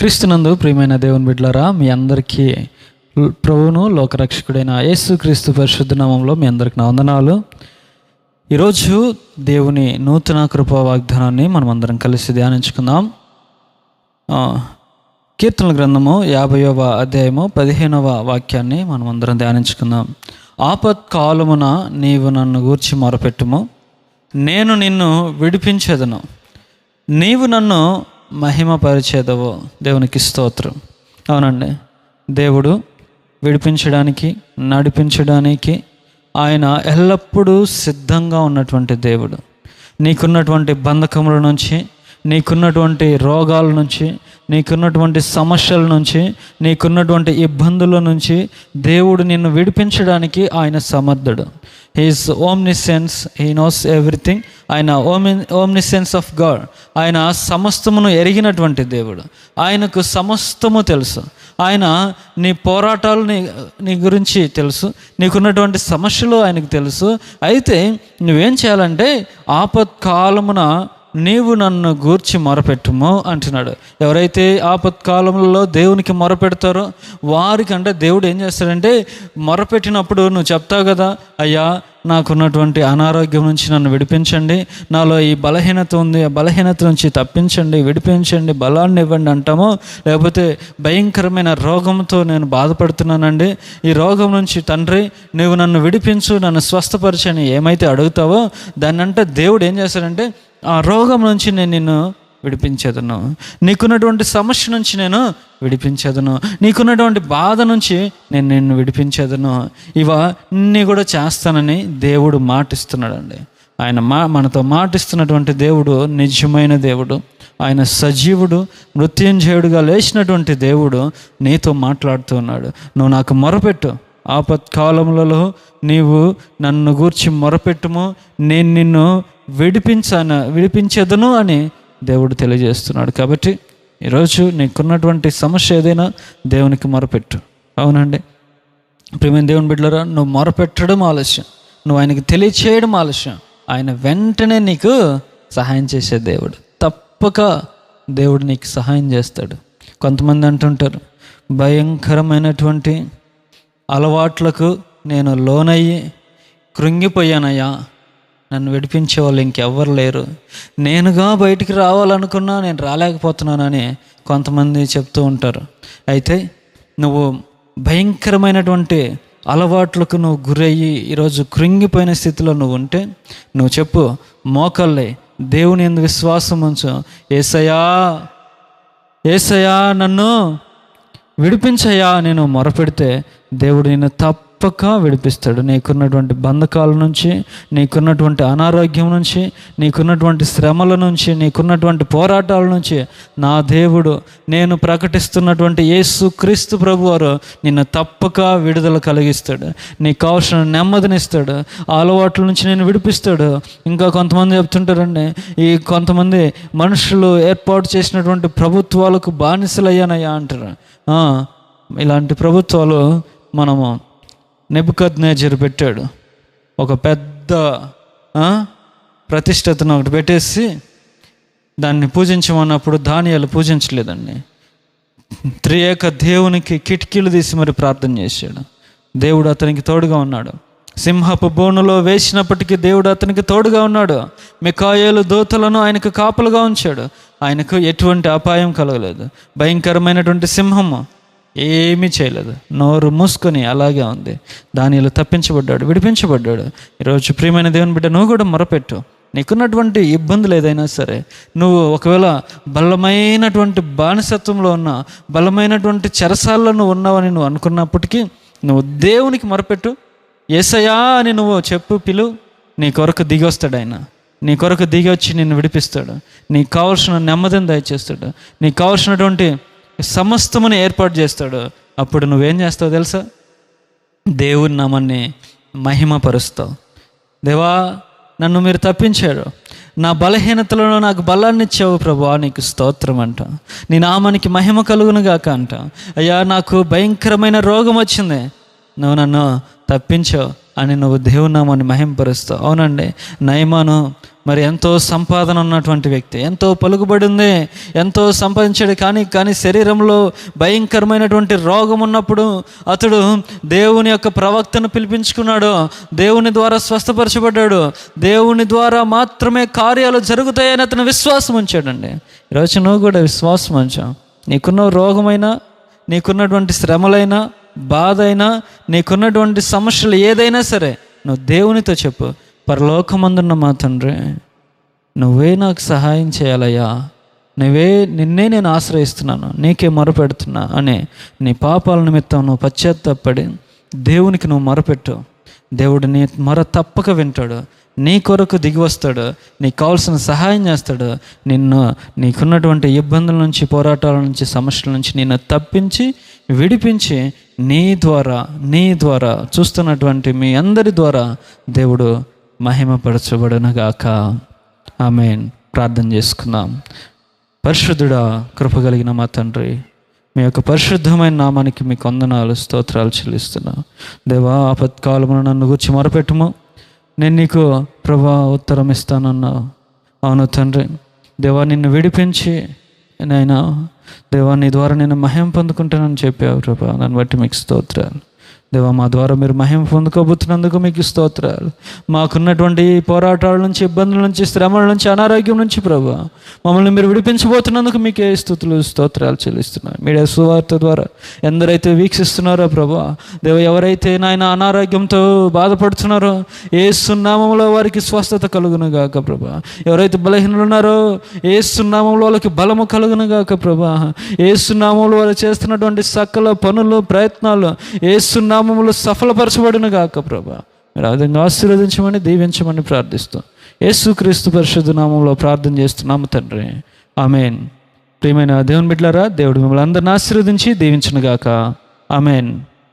క్రీస్తునందు ప్రియమైన దేవుని బిడ్డలారా మీ అందరికీ ప్రభువును లోకరక్షకుడైన యేసు క్రీస్తు పరిశుద్ధ నామంలో మీ అందరికి నా వందనాలు. ఈరోజు దేవుని నూతన కృపా వాగ్దానాన్ని మనం అందరం కలిసి ధ్యానించుకుందాం. కీర్తనల గ్రంథము యాభైవ అధ్యాయము పదిహేనవ వాక్యాన్ని మనం అందరం ధ్యానించుకుందాం. ఆపత్కాలమున నీవు నన్ను గూర్చి మొరపెట్టుము. నేను నిన్ను విడిపించదను. నీవు నన్ను మహిమపరిచేదవు దేవునికి స్తోత్రం. అవునండి. దేవుడు విడిపించడానికి నడిపించడానికి ఆయన ఎల్లప్పుడూ సిద్ధంగా ఉన్నటువంటి దేవుడు. నీకున్నటువంటి బంధకముల నుంచి నీకున్నటువంటి రోగాల నుంచి నీకున్నటువంటి సమస్యల నుంచి నీకున్నటువంటి ఇబ్బందుల నుంచి దేవుడు నిన్ను విడిపించడానికి ఆయన సమర్థుడు. His omniscience he knows everything ఆయన ఓమి ఓమ్నిసెన్స్ ఆఫ్ గాడ్. ఆయన సమస్తమును ఎరిగినటువంటి దేవుడు. ఆయనకు సమస్తము తెలుసు. ఆయన నీ పోరాటాలు నీ నీ గురించి తెలుసు. నీకున్నటువంటి సమస్యలు ఆయనకు తెలుసు. అయితే నువ్వేం చేయాలంటే ఆపత్కాలమున నీవు నన్ను గూర్చి మొరపెట్టుము అంటున్నాడు. ఎవరైతే ఆపత్కాలంలో దేవునికి మొరపెడతారో వారికి అంటే దేవుడు ఏం చేస్తాడంటే మొరపెట్టినప్పుడు నువ్వు చెప్తావు కదా అయ్యా నాకున్నటువంటి అనారోగ్యం నుంచి నన్ను విడిపించండి నాలో ఈ బలహీనత ఉంది ఆ బలహీనత నుంచి తప్పించండి విడిపించండి బలాన్ని ఇవ్వండి అంటామో. లేకపోతే భయంకరమైన రోగంతో నేను బాధపడుతున్నానండి. ఈ రోగం నుంచి తండ్రి నువ్వు నన్ను విడిపించు నన్ను స్వస్థపరచని ఏమైతే అడుగుతావో దాన్ని అంటే దేవుడు ఏం చేస్తాడంటే ఆ రోగం నుంచి నేను నిన్ను విడిపించేదను. నీకున్నటువంటి సమస్య నుంచి నేను విడిపించేదను. నీకున్నటువంటి బాధ నుంచి నేను నిన్ను విడిపించేదను. ఇవన్నీ కూడా చేస్తానని దేవుడు మాటిస్తున్నాడండి. ఆయన మా మనతో మాటిస్తున్నటువంటి దేవుడు నిజమైన దేవుడు. ఆయన సజీవుడు మృత్యుంజయుడుగా లేచినటువంటి దేవుడు నీతో మాట్లాడుతూ ఉన్నాడు. నువ్వు నాకు మొరపెట్టు. ఆపత్కాలములలో నీవు నన్ను గూర్చి మొరపెట్టుము. నేను నిన్ను విడిపించాను విడిపించదును అని దేవుడు తెలియజేస్తున్నాడు. కాబట్టి ఈరోజు నీకున్నటువంటి సమస్య ఏదైనా దేవునికి మొరపెట్టు. అవునండి. ప్రేమ దేవుని బిడ్డలరా నువ్వు మొరపెట్టడం ఆలస్యం. నువ్వు ఆయనకి తెలియచేయడం ఆలస్యం. ఆయన వెంటనే నీకు సహాయం చేసే దేవుడు. తప్పక దేవుడు నీకు సహాయం చేస్తాడు. కొంతమంది అంటుంటారు భయంకరమైనటువంటి అలవాట్లకు నేను లోనయ్యి కృంగిపోయానయ్యా. నన్ను విడిపించే వాళ్ళు ఇంకెవ్వరు లేరు. నేనుగా బయటికి రావాలనుకున్నా నేను రాలేకపోతున్నానని కొంతమంది చెప్తూ ఉంటారు. అయితే నువ్వు భయంకరమైనటువంటి అలవాట్లకు నువ్వు గురయ్యి ఈరోజు కృంగిపోయిన స్థితిలో నువ్వు ఉంటే నువ్వు చెప్పు మోకల్లే దేవుని ఎందు విశ్వాసం ఉంచు. ఏసయా ఏసయా నన్ను విడిపించయ్యా నేను మొరపెడితే దేవుడు నిన్ను తప్పక విడిపిస్తాడు. నీకున్నటువంటి బంధకాల నుంచి నీకున్నటువంటి అనారోగ్యం నుంచి నీకున్నటువంటి శ్రమల నుంచి నీకున్నటువంటి పోరాటాల నుంచి నా దేవుడు నేను ప్రకటిస్తున్నటువంటి యేసు క్రీస్తు ప్రభువారు నిన్ను తప్పక విడుదల కలిగిస్తాడు. నీకు కావాల్సిన నెమ్మదినిస్తాడు. అలవాట్ల నుంచి నేను విడిపిస్తాడు. ఇంకా కొంతమంది చెప్తుంటారండి ఈ కొంతమంది మనుషులు ఏర్పాటు చేసినటువంటి ప్రభుత్వాలకు బానిసలయ్యానయ్యా అంటారు. ఇలాంటి ప్రభుత్వాలు మనము నెబుకద్ నేజర్ పెట్టాడు. ఒక పెద్ద ప్రతిష్టతను ఒకటి పెట్టేసి దాన్ని పూజించమన్నప్పుడు ధాన్యాలు పూజించలేదండి. త్రియేక దేవునికి కిటికీలు తీసి మరి ప్రార్థన చేశాడు. దేవుడు అతనికి తోడుగా ఉన్నాడు. సింహపు బోనులో వేసినప్పటికీ దేవుడు అతనికి తోడుగా ఉన్నాడు. మికాయేలు దోతలను ఆయనకు కాపలుగా ఉంచాడు. ఆయనకు ఎటువంటి అపాయం కలగలేదు. భయంకరమైనటువంటి సింహము. ఏమీ చేయలేదు. నోరు మూసుకొని అలాగే ఉంది. దానిలో తప్పించబడ్డాడు విడిపించబడ్డాడు. ఈరోజు ప్రియమైన దేవుని బిడ్డ నువ్వు కూడా మొరపెట్టు. నీకున్నటువంటి ఇబ్బందులు ఏదైనా సరే నువ్వు ఒకవేళ బలమైనటువంటి బానిసత్వంలో ఉన్న బలమైనటువంటి చెరసాల్లో నువ్వు ఉన్నావని నువ్వు అనుకున్నప్పటికీ నువ్వు దేవునికి మొరపెట్టు. ఏసయా అని నువ్వు చెప్పు పిలు. నీ కొరకు దిగి వస్తాడు ఆయన. నీ కొరకు దిగి వచ్చి నిన్ను విడిపిస్తాడు. నీకు కావాల్సిన నెమ్మదిని దయచేస్తాడు. నీకు కావాల్సినటువంటి సమస్తమును ఏర్పాటు చేస్తాడు. అప్పుడు నువ్వేం చేస్తావు తెలుసా? దేవుని నామాన్ని మహిమపరుస్తావు. దేవా నన్ను మీరు తప్పించారు. నా బలహీనతలలో నాకు బలాన్ని ఇచ్చావు ప్రభా నీకు స్తోత్రం అంట. నీ నామానికి మహిమ కలుగును గాక అంట. అయ్యా నాకు భయంకరమైన రోగం వచ్చింది. నువ్వు నన్ను తప్పించావు. అని నువ్వు దేవునామాన్ని మహింపరుస్తావు అవునండి. నయమాను మరి ఎంతో సంపాదన ఉన్నటువంటి వ్యక్తి. ఎంతో పలుకుబడి ఉంది. ఎంతో సంపాదించాడు. కానీ కానీ శరీరంలో భయంకరమైనటువంటి రోగం ఉన్నప్పుడు అతడు దేవుని యొక్క ప్రవక్తను పిలిపించుకున్నాడు. దేవుని ద్వారా స్వస్థపరచబడ్డాడు. దేవుని ద్వారా మాత్రమే కార్యాలు జరుగుతాయని అతను విశ్వాసం ఉంచాడండి. ఈరోజు నువ్వు కూడా విశ్వాసం ఉంచావు నీకున్న రోగమైనా నీకున్నటువంటి శ్రమలైనా బాధ అయినా నీకున్నటువంటి సమస్యలు ఏదైనా సరే నువ్వు దేవునితో చెప్పు. పరలోకమందున్న మా తండ్రి నువ్వే నాకు సహాయం చేయాలయ్యా. నువ్వే నిన్నే నేను ఆశ్రయిస్తున్నాను. నీకే మొరపెడుతున్నా అని నీ పాపాల నిమిత్తం నువ్వు పశ్చాత్తాపడి దేవునికి నువ్వు మొరపెట్టు. దేవుడు నీ మొర తప్పక వింటాడు. నీ కొరకు దిగి వస్తాడు. నీకు కావాల్సిన సహాయం చేస్తాడు. నిన్ను నీకున్నటువంటి ఇబ్బందుల నుంచి పోరాటాల నుంచి సమస్యల నుంచి నిన్ను తప్పించి విడిపించి నీ ద్వారా నీ ద్వారా చూస్తున్నటువంటి మీ అందరి ద్వారా దేవుడు మహిమపరచబడనగాక. ఆమె ప్రార్థన చేసుకుందాం. పరిశుద్ధుడా కృపగలిగిన మా తండ్రి మీ యొక్క పరిశుద్ధమైన నామానికి మీకు వందనాలు స్తోత్రాలు చెల్లిస్తున్నా. దేవా ఆపత్కాలమున నన్ను గుర్చి మొరపెట్టుము. నేను నీకు ప్రభా ఉత్తరం ఇస్తానన్నావు అవును తండ్రి దేవా నిన్ను విడిపించి నైనా దేవా నీ ద్వారా నేను మహిమ పొందుకుంటానని చెప్పావు ప్రభా. దాన్ని బట్టి మీకు స్తోత్రాలు. దేవా మా ద్వారా మీరు మహిమ పొందుకోబోతున్నందుకు మీకు స్తోత్రాలు. మాకున్నటువంటి పోరాటాల నుంచి ఇబ్బందుల నుంచి శ్రమల నుంచి అనారోగ్యం నుంచి ప్రభా మమ్మల్ని మీరు విడిపించబోతున్నందుకు మీకే స్థుతులు స్తోత్రాలు చెల్లిస్తున్నాను మీడియా సువార్త ద్వారా ఎందరైతే వీక్షిస్తున్నారో ప్రభా దేవ ఎవరైతే నాయన అనారోగ్యంతో బాధపడుతున్నారో ఏ సున్నామంలో వారికి స్వస్థత కలుగును గాక ప్రభా. ఎవరైతే బలహీనలు ఉన్నారో ఏ సున్నామంలో వాళ్ళకి బలము కలుగును గాక ప్రభా. ఏ సున్నామంలో వాళ్ళు చేస్తున్నటువంటి సకల పనులు ప్రయత్నాలు ఏ సున్నామంలో సఫలపరచబడును గాక ప్రభా. మీరు ఆ విధంగా ఆశీర్వదించమని దీవించమని ప్రార్థిస్తాం యేసుక్రీస్తు పరిశుద్ధ నామంలో ప్రార్థన చేస్తున్నాము తండ్రి. ఆమెన్. ప్రియమైన దేవుని బిడ్డలారా దేవుడు మిమ్మల్ని అందరిని ఆశీర్వదించి దీవించను గాక. ఆమెన్.